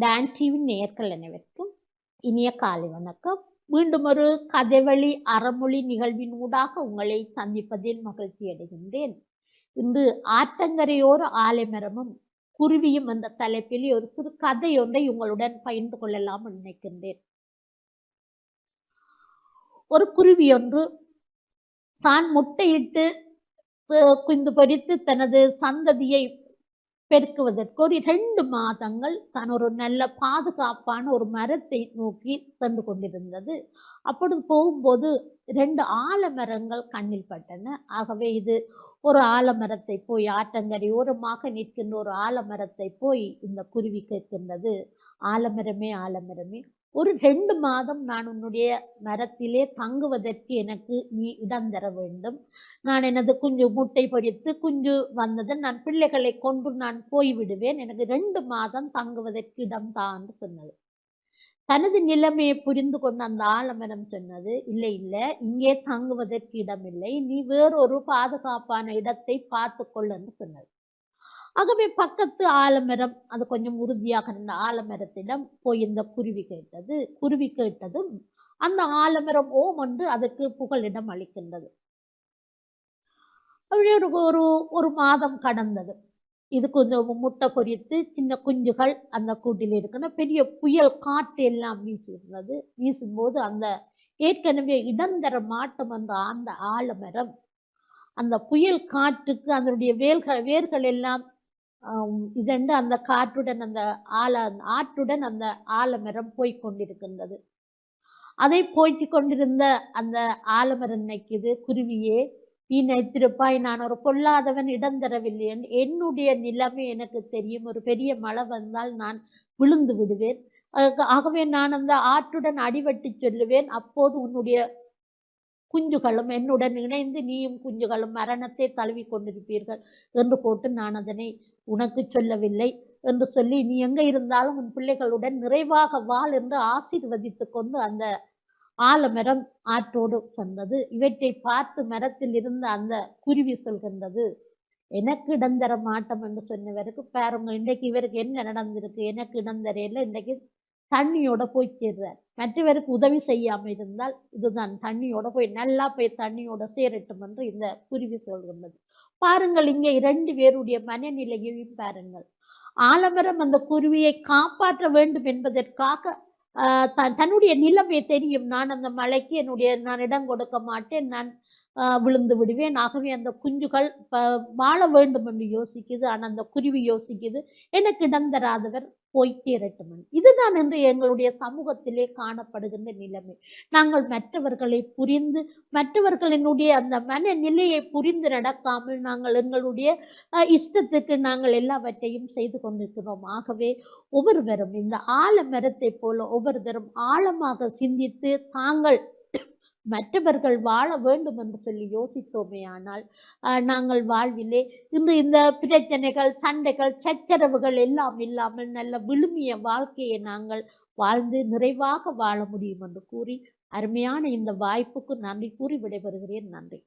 Don TV நேயர்கள் அனைவருக்கும் இனிய காலை வணக்கம். மீண்டும் ஒரு கதைவழி அறமொழி நிகழ்வின் ஊடாக உங்களை சந்திப்பதில் மகிழ்ச்சி அடைகின்றேன். இன்று ஆற்றங்கரையோர ஆலைமரமும் குருவியும் என்ற தலைப்பில் ஒரு சிறு கதை ஒன்றை உங்களுடன் பகிர்ந்து கொள்ளலாம் நினைக்கின்றேன். ஒரு குருவி ஒன்று தான் முட்டையிட்டு குந்து குஞ்சு தனது சந்ததியை பெருக்குவதற்கு ஒரு இரண்டு மாதங்கள் தான் ஒரு நல்ல பாதுகாப்பான ஒரு மரத்தை நோக்கி சென்று கொண்டிருந்தது. அப்பொழுது போகும்போது ரெண்டு ஆலமரங்கள் கண்ணில் பட்டன. ஆகவே இது ஒரு ஆலமரத்தை போய் ஆற்றங்கரை ஓரமாக நிற்கின்ற ஒரு ஆலமரத்தை போய் இந்த குருவி கேட்கின்றது. ஆலமரமே ஆலமரமே. ஒரு ரெண்டு மாதம் நான் உன்னுடைய மரத்திலே தங்குவதற்கு எனக்கு நீ இடம் தர வேண்டும். நான் எனது குஞ்சு முட்டை பொரித்து குஞ்சு வந்தது நான் பிள்ளைகளை கொண்டு நான் போய்விடுவேன் எனக்கு ரெண்டு மாதம் தங்குவதற்கு இடம் தான் என்று சொன்னது. தனது நிலைமையை புரிந்து கொண்ட அந்த ஆலமரம் சொன்னது இல்லை இல்லை இங்கே தங்குவதற்கு இடமில்லை. நீ வேறொரு பாதுகாப்பான இடத்தை பார்த்துக்கொள் என்று சொன்னது. ஆகவே பக்கத்து ஆலமரம் அது கொஞ்சம் உறுதியாக இருந்த ஆலமரத்திடம் போய் இந்த குருவி கேட்டது குருவி கேட்டதும் அந்த ஆலமரம் ஓம் என்று அதுக்கு புகலிடம் அளிக்கின்றது. அப்படி ஒரு ஒரு ஒரு மாதம் கடந்தது. இது கொஞ்சம் முட்டை பொறித்து சின்ன குஞ்சுகள் அந்த கூட்டில் இருக்கணும். பெரிய புயல் காற்று எல்லாம் வீசியிருந்தது வீசும்போது அந்த ஏற்கனவே இடந்தர மாட்டம் வந்த அந்த ஆலமரம் அந்த புயல் காற்றுக்கு அதனுடைய வேர்கள் வேர்கள் எல்லாம் இதண்டு அந்த காற்றுடன் அந்த ஆல ஆற்றுடன் அந்த ஆலமரம் போய்க் கொண்டிருக்கின்றது. அதை போய்த்து கொண்டிருந்த அந்த ஆலமரம் நினைக்குது குருவியே நீ நினைத்திருப்பாய் நான் ஒரு பொல்லாதவன் இடம் தரவில்லை. என்னுடைய நிலைமை எனக்கு தெரியும். ஒரு பெரிய மழை வந்தால் நான் விழுந்து விடுவேன். அதுக்கு- ஆகவே நான் அந்த ஆற்றுடன் அடிபட்டு சொல்லுவேன். அப்போது உன்னுடைய குஞ்சுகளும் என்னுடன் இணைந்து நீயும் குஞ்சுகளும் மரணத்தை தழுவி கொண்டிருப்பீர்கள் என்று போட்டு நான் அதனை உனக்கு சொல்லவில்லை என்று சொல்லி நீ எங்க இருந்தாலும் உன் பிள்ளைகளுடன் நிறைவாக வாழ் என்று ஆசீர்வதித்து கொண்டு அந்த ஆலமரம் ஆற்றோடு சென்றது. இவற்றை பார்த்து மரத்தில் இருந்த அந்த குருவி சொல்கின்றது எனக்கு இடந்தர மாட்டம் என்று சொன்னவருக்கு பாருங்க இன்றைக்கு இவருக்கு என்ன நடந்திருக்கு? எனக்கு இடந்தரையில இன்றைக்கு தண்ணியோட போய் சேர்றார். மற்றவருக்கு உதவி செய்யாமல் இருந்தால் இதுதான். தண்ணியோட போய் நல்லா போய் தண்ணியோட சேரட்டும் என்று இந்த குருவி சொல்கின்றது. பாருங்கள் இங்கே இரண்டு பேருடைய மனநிலையையும் பாருங்கள். ஆலமரம் அந்த குருவியை காப்பாற்ற வேண்டும் என்பதற்காக ஆஹ் த- தன்னுடைய நிலைமை தெரியும். நான் அந்த மலைக்கு என்னுடைய நான் இடம் கொடுக்க மாட்டேன். நான் விழுந்து விடுவேன். ஆகவே அந்த குஞ்சுகள் ப- வாழ வேண்டும் என்று யோசிக்குது. ஆனால் அந்த குருவி யோசிக்குது. எனக்கு இடம் தராதவர் போய் சேரட்டும் என்று. இதுதான் இன்று எங்களுடைய சமூகத்திலே காணப்படுகின்ற நிலைமை. நாங்கள் மற்றவர்களை புரிந்து மற்றவர்களினுடைய அந்த மனநிலையை புரிந்து நடக்காமல் நாங்கள் எங்களுடைய இஷ்டத்துக்கு நாங்கள் எல்லாவற்றையும் செய்து கொண்டிருக்கிறோம். ஆகவே ஒவ்வொருவரும் இந்த ஆலமரத்தை போல ஒவ்வொருவரும் ஆழமாக சிந்தித்து தாங்கள் மற்றவர்கள் வாழ வேண்டும் என்று சொல்லி யோசித்தோமே ஆனால் நாங்கள் வாழ்விலே இன்று இந்த பிரச்சனைகள் சண்டைகள் சச்சரவுகள் எல்லாம் இல்லாமல் நல்ல விழுமிய வாழ்க்கையை நாங்கள் வாழ்ந்து நிறைவாக வாழ முடியும் என்று கூறி அருமையான இந்த வாய்ப்புக்கு நன்றி கூறி விடைபெறுகிறேன். நன்றி.